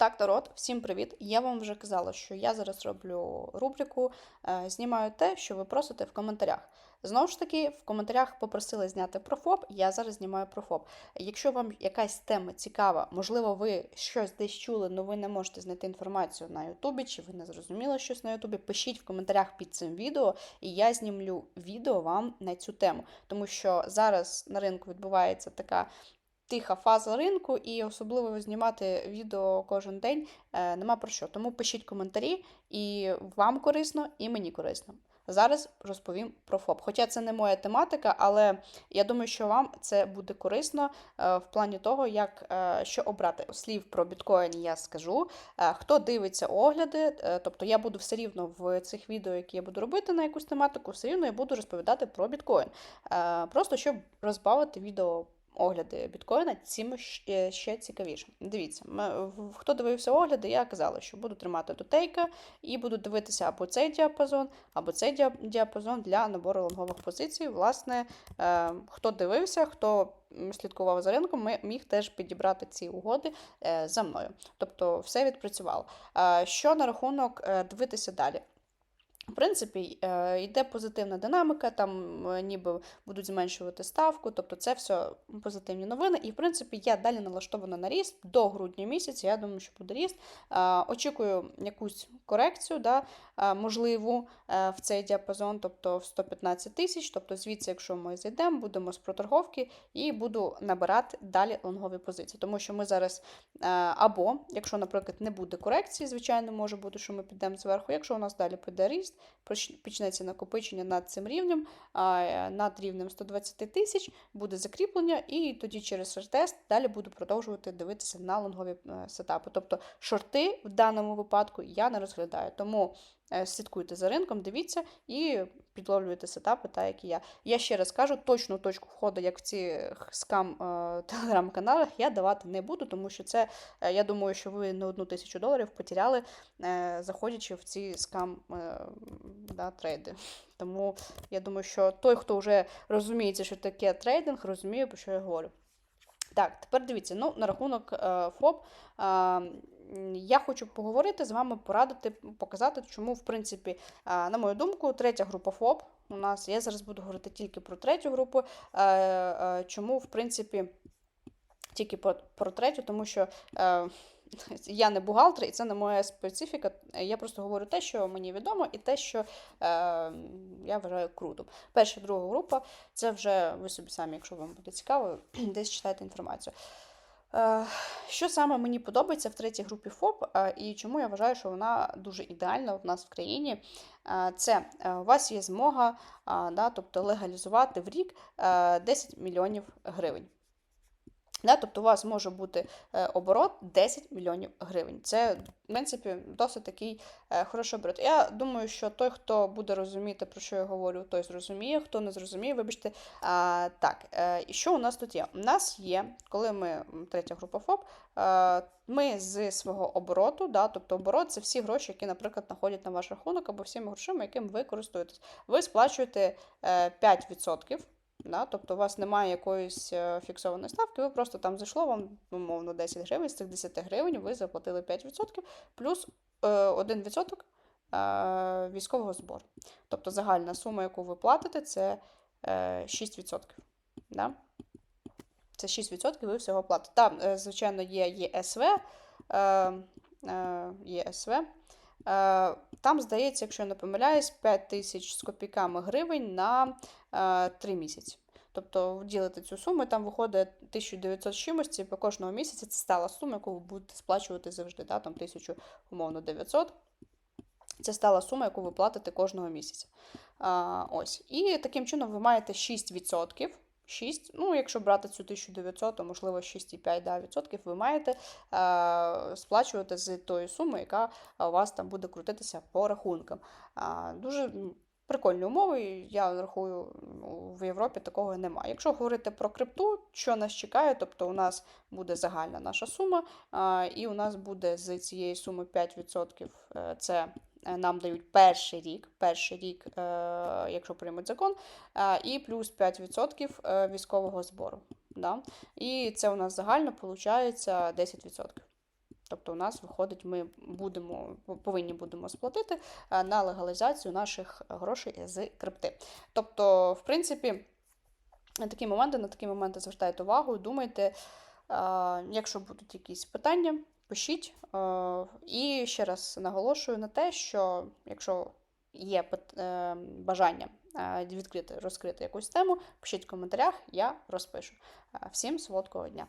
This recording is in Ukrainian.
Так, народ, всім привіт! Я вам вже казала, що я зараз роблю рубрику, е, знімаю те, що ви просите в коментарях. Знову ж таки, в коментарях попросили зняти про ФОП, я зараз знімаю про ФОП. Якщо вам якась тема цікава, можливо, ви щось десь чули, але ви не можете знайти інформацію на Ютубі, чи ви не зрозуміли щось на Ютубі, пишіть в коментарях під цим відео, і я знімлю відео вам на цю тему. Тому що зараз на ринку відбувається така тиха фаза ринку, і особливо знімати відео кожен день е, нема про що. Тому пишіть коментарі, і вам корисно, і мені корисно. Зараз розповім про ФОП. Хоча це не моя тематика, але я думаю, що вам це буде корисно е, в плані того, як е, що обрати. Слів про біткоін я скажу. Хто дивиться огляди, тобто я буду все рівно в цих відео, які я буду робити на якусь тематику, все рівно я буду розповідати про біткоін. Просто щоб розбавити відео огляди біткоїна, цим ще, ще цікавіше. Дивіться, хто дивився огляди, я казала, що буду тримати до тейка і буду дивитися або цей діапазон, або цей діапазон для набору лонгових позицій. Власне, е, хто дивився, хто слідкував за ринком, міг теж підібрати ці угоди е, за мною. Тобто все відпрацювало. Е, що на рахунок е, дивитися далі? В принципі, е, йде позитивна динамика, там е, ніби будуть зменшувати ставку, тобто це все позитивні новини. І, в принципі, я далі налаштована на ріст до грудня місяця. Я думаю, що буде ріст. Е, Очікую якусь корекцію, да, можливу в цей діапазон, тобто в 115 тисяч. Тобто, звідси, якщо ми зайдемо, будемо з проторговки і буду набирати далі лонгові позиції. Тому що ми зараз або, якщо, наприклад, не буде корекції, звичайно, може бути, що ми підемо зверху. Якщо у нас далі піде ріст, почнеться накопичення над цим рівнем, над рівнем 120 тисяч, буде закріплення, і тоді через ретест далі буду продовжувати дивитися на лонгові е, сетапи. Тобто шорти в даному випадку я не розглядаю. Тому слідкуйте за ринком, дивіться і підловлюйте сетапи, так як і я. Я ще раз кажу, точну точку входу, як в ці скам е, телеграм-каналах, я давати не буду, тому що це, е, я думаю, що ви не одну тисячу доларів потеряли, е, заходячи в ці скам е, да, трейди. Тому я думаю, що той, хто вже розуміється, що таке трейдинг, розуміє, про що я говорю. Так, тепер дивіться, ну, на рахунок е, ФОП. Е, я хочу поговорити з вами, порадити, показати, чому, в принципі, е, на мою думку, третя група ФОП у нас. Я зараз буду говорити тільки про третю групу. Чому, в принципі, тільки про, про третю, тому що. Я не бухгалтер, і це не моя специфіка. Я просто говорю те, що мені відомо, і те, що е, я вважаю круто. Перша, друга група це вже ви собі самі, якщо вам буде цікаво, десь читайте інформацію. Е, що саме мені подобається в третій групі ФОП, е, і чому я вважаю, що вона дуже ідеальна в нас в країні? Е, це е, у вас є змога, е, да, тобто легалізувати в рік е, 10 мільйонів гривень. Да, тобто у вас може бути е, оборот 10 мільйонів гривень. Це, в принципі, досить такий е, хороший оборот. Я думаю, що той, хто буде розуміти, про що я говорю, той зрозуміє, хто не зрозуміє, вибачте. А, так, е, і що у нас тут є? У нас є, коли ми третя група ФОП, ми з свого обороту, да, тобто оборот це всі гроші, які, наприклад, знаходять на ваш рахунок, або всіми грошима, яким ви користуєтесь. Ви сплачуєте е, 5%. Да? Тобто у вас немає якоїсь е, фіксованої ставки, ви просто там зайшло, вам, умовно, 10 гривень, з цих 10 гривень ви заплатили 5% плюс е, 1% е, військового збору. Тобто загальна сума, яку ви платите, це е, 6%. Да? Це 6% ви всього платите. Там, е, звичайно, є ЄСВ, е, е, ЄСВ. Е, Там, здається, якщо я не помиляюсь, 5 тисяч з копійками гривень на е, 3 місяці. Тобто вділити цю суму, і там виходить 1900 з чимось, це по кожного місяця це стала сума, яку ви будете сплачувати завжди. Да? Там 1000, умовно, 900. Це стала сума, яку ви платите кожного місяця. А, ось. І таким чином ви маєте 6%. 6, ну, якщо брати цю 1900, то можливо 6,5 да, відсотків ви маєте е, сплачувати з тої суми, яка у вас там буде крутитися по рахункам. А, дуже прикольні умови. Я рахую, ну, в Європі такого немає. Якщо говорити про крипту, що нас чекає, тобто у нас буде загальна наша сума, а, і у нас буде з цієї суми 5%. е, Це е, нам дають перший рік, перший рік, е, якщо приймуть закон, е, і плюс 5% е, військового збору. Да? І це у нас загально виходить 10%. Тобто, у нас виходить, ми будемо повинні будемо сплатити е, на легалізацію наших грошей з крипти. Тобто, в принципі, на такі моменти, на такі моменти звертайте увагу, думайте, е, якщо будуть якісь питання, пишіть. Е, І ще раз наголошую на те, що якщо є е, бажання е, відкрити, розкрити якусь тему, пишіть в коментарях, я розпишу. Всім солодкого дня!